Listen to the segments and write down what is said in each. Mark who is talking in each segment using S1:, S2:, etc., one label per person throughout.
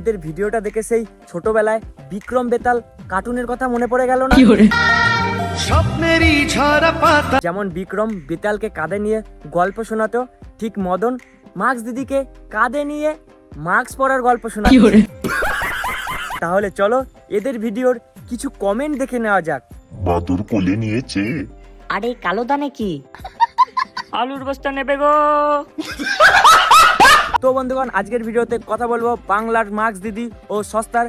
S1: এদের ভিডিওটা দেখে সেই ছোটবেলায় বিক্রম বেতাল কার্টুনের কথা মনে পড়ে গেল না?
S2: স্বপ্নেরই ঝরা পাতা।
S1: যেমন বিক্রম বেতালকে কাঁধে নিয়ে গল্প শোনাতো ঠিক মদন মার্কস দিদিকে কাঁধে নিয়ে মার্কস পড়ার গল্প শোনাতো। তাহলে চলো এদের ভিডিওর কিছু কমেন্ট দেখে নেওয়া যাক।
S3: বাদুর কোলে নিয়েছে।
S4: আরে কালো দানে কি?
S1: আলুর বস্তা নেবে গো। বন্ধুগণ আজকের ভিডিওতে কথা বলব বাংলার মার্কস দিদি ও সস্তার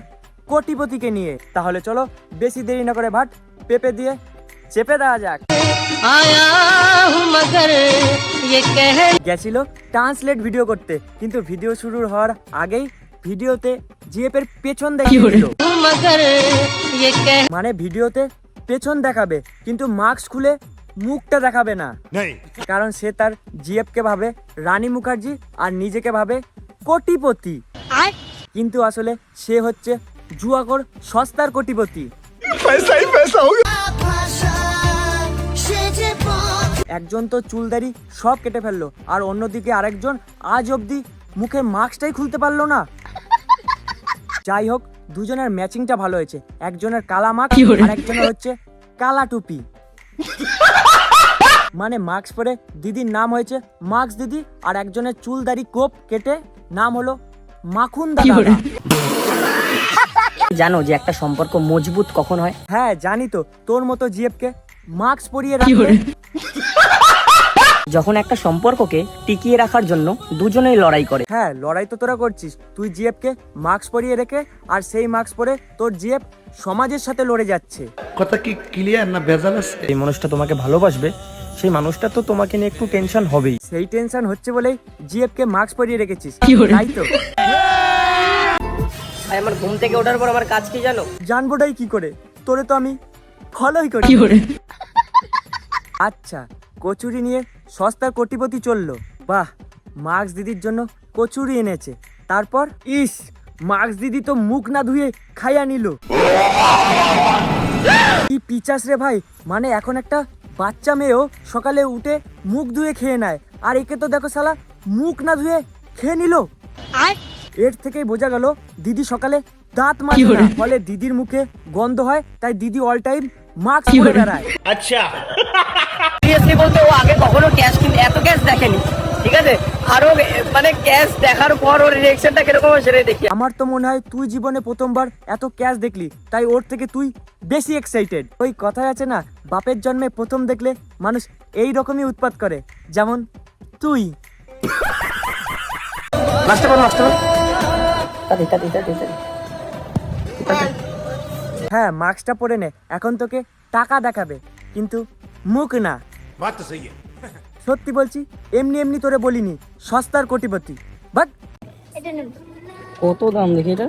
S1: কোটিপতিকে নিয়ে। তাহলে চলো বেশি দেরি না করে ভাট পেপে দিয়ে চেপে দেওয়া যাক। গেছিল ট্রান্সলেট ভিডিও করতে কিন্তু ভিডিও শুরু হওয়ার আগেই ভিডিওতে জিএফ এর পেছন দেখিয়েছিল মানে ভিডিওতে পেছন দেখাবে কিন্তু মাস্ক খুলে মুখটা দেখাবে না। কারণ সে তার জিএফ কে ভাবে রানী মুখার্জি আর নিজেকে ভাবে কোটিপতি। কিন্তু আসলে সে হচ্ছে জুয়াকর সস্তার কোটিপতি। একজন তো চুলদারি সব কেটে ফেলল আর অন্যদিকে আরেকজন আজ অবধি মুখে মাস্কটাই খুলতে পারল না। যাই হোক দুজনের ম্যাচিংটা ভালো হয়েছে। একজনের কালা মাস্ক আর একজনের হচ্ছে কালা টুপি। মানে মাস্ক পরে দিদির নাম হয়েছে মাস্ক দিদি আর একজনের চুল দাড়ি কোপ কেটে নাম হলো মাখুন দাদা।
S4: জানো যে একটা সম্পর্ক মজবুত কখন হয়?
S1: হ্যাঁ জানি তো। তোর মতো জিএফ কে মাস্ক পরিয়ে রাখবে।
S4: যখন একটা সম্পর্ককে টিকিয়ে রাখার জন্য দুজনেই লড়াই করে।
S1: হ্যাঁ লড়াই তো তোরা করছিস। তুই জিএফ কে মাস্ক পরিয়ে রেখে আর সেই মাস্ক পরে তোর জিএফ সমাজের সাথে লড়ে যাচ্ছে।
S2: কথা কি ক্লিয়ার না ভেজাল আছে?
S5: এই মানুষটা তোমাকে ভালোবাসবে সেই মানুষটা তো তোমাকে নিয়ে একটু টেনশন হবেই।
S1: সেই টেনশন হচ্ছে বলেই জিএফ কে মাস্ক পরিয়ে রেখেছিস। তাই তো।
S4: ভাই আমার ঘুম থেকে ওঠার পর আমার কাজ কি জানো?
S1: জানবোটাই কি করে? তোরে তো আমি ফলোই করি। আচ্ছা কচুরি নিয়ে সস্তার কোটিপতি চলল। বাহ মার্কস দিদির জন্য কচুরি এনেছে। তারপর ইস মার্কস দিদি তো মুখ না ধুয়ে খাইয়া নিল। কি পিচাস রে ভাই মানে এখন একটা বাচ্চা মেয়েও সকালে উঠে মুখ ধুয়ে খেয়ে নেয় আর একে তো দেখো শালা মুখ না ধুয়ে খেয়ে নিল। এর থেকেই বোঝা গেল দিদি সকালে দাঁত মাজে ফলে দিদির মুখে গন্ধ হয় তাই দিদি অল টাইম মাস্ক পরে বেড়ায়।
S4: সিরিয়াসলি বলতে ও আগে কখনো ক্যাশ কিন্তু এত ক্যাশ দেখেনি ঠিক আছে? আরও মানে ক্যাশ দেখার পর ওর রিয়েকশনটা কীরকম হয় সেটাই দেখি।
S1: আমার তো মনে হয় তুই জীবনে প্রথমবার এত ক্যাশ দেখলি তাই ওর থেকে তুই বেশি এক্সাইটেড ওই কথায় আছে না বাপের জন্মে প্রথম দেখলে মানুষ এই রকমই উৎপাত করে যেমন তুই।
S4: তাড়াতাড়ি তাড়াতাড়ি তাড়াতাড়ি তাড়াতাড়ি।
S1: হ্যাঁ মাস্কটা পরে নে এখন তোকে টাকা দেখাবে কিন্তু মুখ না। সত্যি বলছি এমনি এমনি তোরে বলিনি সস্তার কোটিপতি বাট
S4: কত দাম দেখি এটা?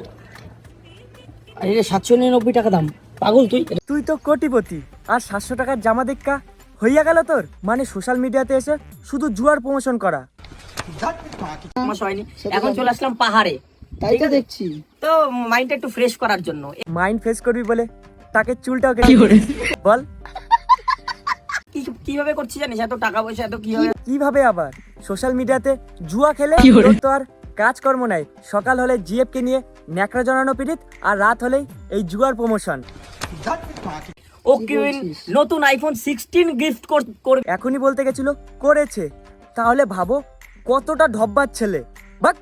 S4: আর এটা সাতশো নিরানব্বই টাকা দাম। পাগল তুই?
S1: তুই তো কোটিপতি আর সাতশো টাকার জামা দেখা হইয়া গেল তোর? মানে সোশ্যাল মিডিয়াতে এসে শুধু জুয়ার প্রমোশন করা।
S4: এখন চলে আসলাম পাহাড়ে। তাই তো দেখছি। তো মাইন্ডটা একটু ফ্রেশ করার জন্য।
S1: মাইন্ড ফেস করবি বলে তাকে চুলটাও কেটে। বল।
S4: কীভাবে করছি জানিস? এত টাকা পয়সা এত কীভাবে
S1: কীভাবে আবার? সোশ্যাল মিডিয়াতে জুয়া খেলে তোর তো আর কাজকর্ম নাই। সকাল হলে জিএফ কে নিয়ে ন্যাকড়া জড়ানো পিড়িত আর রাত হলেই এই জুয়ার প্রমোশন
S4: ও কিউইন নতুন আইফোন সিক্সটিন গিফট করবে
S1: এখনই বলতে গেছিল করেছে। তাহলে ভাবো কতটা ঢব্বার ছেলে। বাট